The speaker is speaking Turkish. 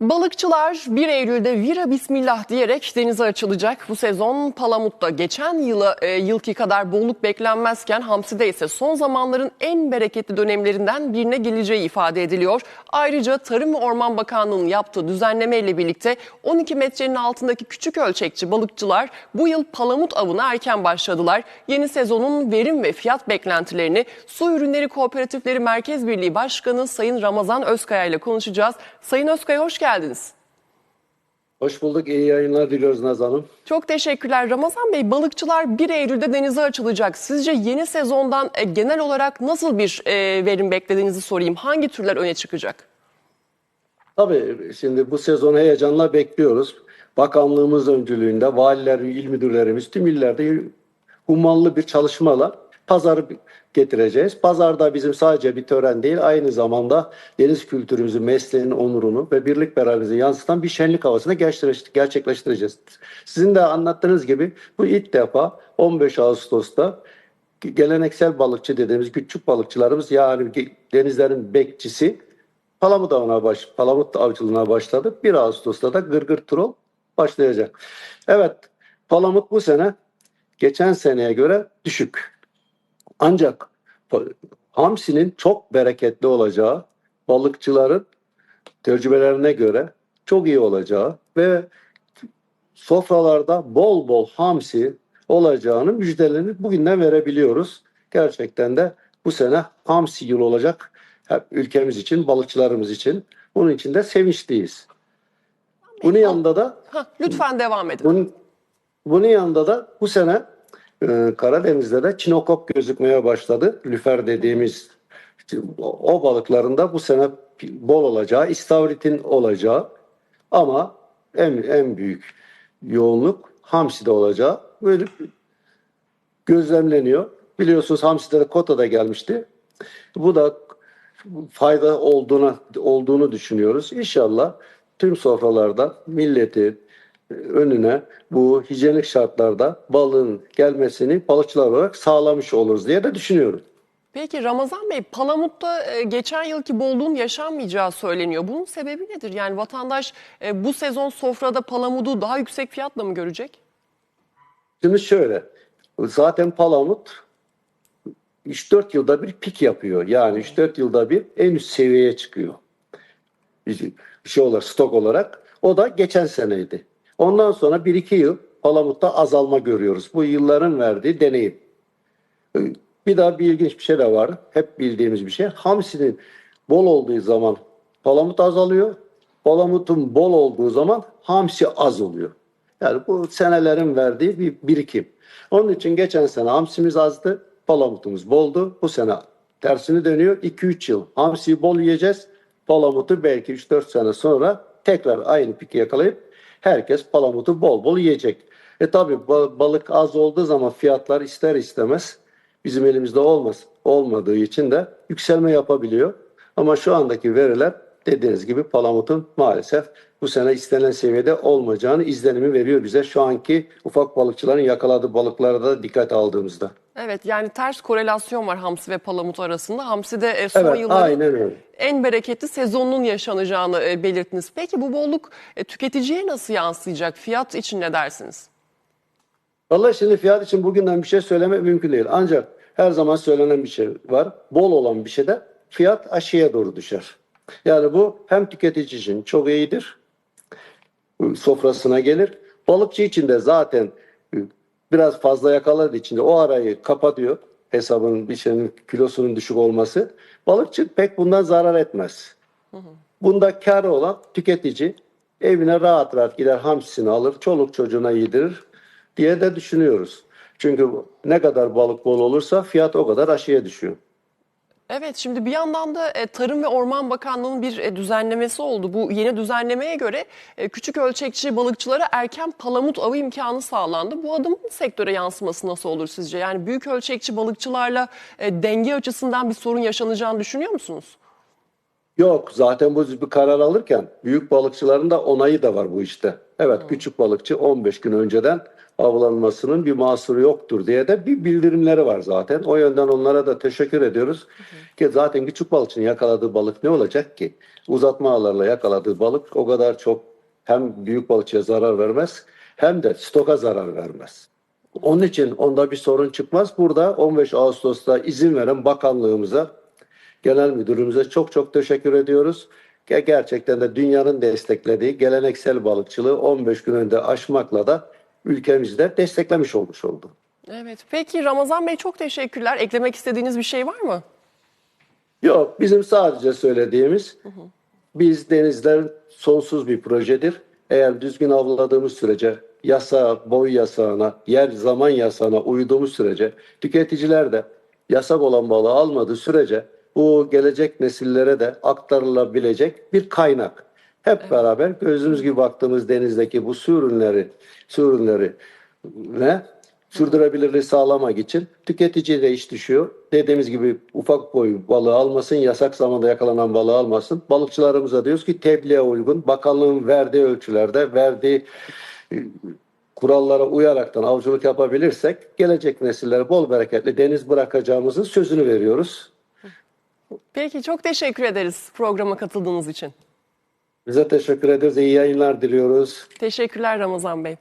Balıkçılar 1 Eylül'de vira bismillah diyerek denize açılacak. Bu sezon Palamut'ta geçen yıla, e, yılki kadar bolluk beklenmezken Hamsi'de ise son zamanların en bereketli dönemlerinden birine geleceği ifade ediliyor. Ayrıca Tarım ve Orman Bakanlığı'nın yaptığı düzenlemeyle birlikte 12 metrenin altındaki küçük ölçekçi balıkçılar bu yıl Palamut avına erken başladılar. Yeni sezonun verim ve fiyat beklentilerini Su Ürünleri Kooperatifleri Merkez Birliği Başkanı Sayın Ramazan Özkaya ile konuşacağız. Sayın Özkaya hoş geldiniz. Hoş bulduk. İyi yayınlar diliyoruz Naz Hanım. Çok teşekkürler Ramazan Bey. Balıkçılar 1 Eylül'de denize açılacak. Sizce yeni sezondan e, genel olarak nasıl bir e, verim beklediğinizi sorayım. Hangi türler öne çıkacak? Tabii şimdi bu sezonu heyecanla bekliyoruz. Bakanlığımız öncülüğünde valiler, il müdürlerimiz tüm illerde hummalı bir çalışmayla pazarı getireceğiz. Pazarda bizim sadece bir tören değil, aynı zamanda deniz kültürümüzü, mesleğin onurunu ve birlik beraberliği yansıtan bir şenlik havasını gerçekleştir- gerçekleştireceğiz. Sizin de anlattığınız gibi bu ilk defa 15 Ağustos'ta geleneksel balıkçı dediğimiz küçük balıkçılarımız yani denizlerin bekçisi Palamut avına baş, Palamut avcılığına başladı. 1 Ağustos'ta da Gırgır Turol başlayacak. Evet, Palamut bu sene geçen seneye göre düşük. Ancak hamsinin çok bereketli olacağı, balıkçıların tecrübelerine göre çok iyi olacağı ve sofralarda bol bol hamsi olacağını müjdelerini bugünden verebiliyoruz. Gerçekten de bu sene hamsi yıl olacak hep ülkemiz için, balıkçılarımız için. Bunun için de sevinçliyiz. Bunun yanında da Hah, lütfen devam edin. bunun, bunun yanında da bu sene e, Karadeniz'de de çinokop gözükmeye başladı. Lüfer dediğimiz o balıklarında bu sene bol olacağı, istavritin olacağı ama en, en büyük yoğunluk hamside olacağı böyle gözlemleniyor. Biliyorsunuz hamside de kota da gelmişti. Bu da fayda olduğuna olduğunu düşünüyoruz. İnşallah tüm sofralarda milleti önüne bu hijyenik şartlarda balığın gelmesini balıkçılar olarak sağlamış oluruz diye de düşünüyorum. Peki Ramazan Bey, Palamut'ta e, geçen yılki bolluğun yaşanmayacağı söyleniyor. Bunun sebebi nedir? Yani vatandaş e, bu sezon sofrada palamudu daha yüksek fiyatla mı görecek? Şimdi şöyle, zaten Palamut 3-4 yılda bir pik yapıyor. Yani 3-4 yılda bir en üst seviyeye çıkıyor. Bir şey olarak, stok olarak. O da geçen seneydi. Ondan sonra 1-2 yıl Palamut'ta azalma görüyoruz. Bu yılların verdiği deneyim. Bir daha bir ilginç bir şey de var. Hep bildiğimiz bir şey. Hamsinin bol olduğu zaman palamut azalıyor. Palamutun bol olduğu zaman hamsi az oluyor. Yani bu senelerin verdiği bir birikim. Onun için geçen sene hamsimiz azdı, palamutumuz boldu. Bu sene tersini dönüyor. 2-3 yıl hamsiyi bol yiyeceğiz. Palamutu belki 3-4 sene sonra tekrar aynı piki yakalayıp herkes palamutu bol bol yiyecek. E tabi balık az olduğu zaman fiyatlar ister istemez bizim elimizde olmaz, olmadığı için de yükselme yapabiliyor. Ama şu andaki veriler dediğiniz gibi palamutun maalesef bu sene istenen seviyede olmayacağını izlenimi veriyor bize. Şu anki ufak balıkçıların yakaladığı balıklara da dikkat aldığımızda. Evet yani ters korelasyon var hamsi ve palamut arasında. Hamsi de e, son Evet, yılların en bereketli sezonunun yaşanacağını e, belirttiniz. Peki bu bolluk e, tüketiciye nasıl yansıyacak? Fiyat için ne dersiniz? Vallahi şimdi fiyat için bugünden bir şey söylemek mümkün değil. Ancak her zaman söylenen bir şey var. Bol olan bir şeyde fiyat aşağıya doğru düşer. Yani bu hem tüketici için çok iyidir. Sofrasına gelir. Balıkçı için de zaten biraz fazla yakaladığı için de o arayı kapatıyor. Hesabın bir şeyin kilosunun düşük olması. Balıkçı pek bundan zarar etmez. Bunda kar olan tüketici evine rahat rahat gider hamsisini alır, çoluk çocuğuna yedirir diye de düşünüyoruz. Çünkü ne kadar balık bol olursa fiyat o kadar aşağıya düşüyor. Evet şimdi bir yandan da e, Tarım ve Orman Bakanlığı'nın bir e, düzenlemesi oldu. Bu yeni düzenlemeye göre e, küçük ölçekçi balıkçılara erken palamut avı imkanı sağlandı. Bu adımın sektöre yansıması nasıl olur sizce? Yani büyük ölçekçi balıkçılarla denge açısından bir sorun yaşanacağını düşünüyor musunuz? Yok zaten bu bir karar alırken büyük balıkçıların da onayı da var bu işte. Evet küçük balıkçı 15 gün önceden avlanmasının bir mahsuru yoktur diye de bir bildirimleri var zaten. O yönden onlara da teşekkür ediyoruz. Ki zaten küçük balıkçının yakaladığı balık ne olacak ki? Uzatma ağlarla yakaladığı balık o kadar çok hem büyük balıkçıya zarar vermez hem de stoka zarar vermez. Onun için onda bir sorun çıkmaz. Burada 15 Ağustos'ta izin veren bakanlığımıza, genel müdürümüze çok çok teşekkür ediyoruz. Ge- Gerçekten de dünyanın desteklediği geleneksel balıkçılığı 15 gün önde aşmakla da ülkemizde desteklemiş olmuş oldu. Evet. Peki Ramazan Bey çok teşekkürler. Eklemek istediğiniz bir şey var mı? Yok bizim sadece söylediğimiz biz denizler sonsuz bir projedir. Eğer düzgün avladığımız sürece yasa, boy yasağına, yer zaman yasağına uyduğumuz sürece tüketiciler de yasak olan balığı almadığı sürece bu gelecek nesillere de aktarılabilecek bir kaynak. Hep beraber gözümüz gibi baktığımız denizdeki bu su ürünleri, su ürünleri ve sürdürülebilirliği sağlamak için tüketiciye de iş düşüyor. Dediğimiz gibi ufak boy balığı almasın, yasak zamanda yakalanan balığı almasın. Balıkçılarımıza diyoruz ki tebliğe uygun, bakanlığın verdiği ölçülerde, verdiği e, kurallara uyaraktan avcılık yapabilirsek gelecek nesillere bol bereketli deniz bırakacağımızın sözünü veriyoruz. Peki çok teşekkür ederiz programa katıldığınız için. Bize teşekkür ederiz. İyi yayınlar diliyoruz. Teşekkürler Ramazan Bey.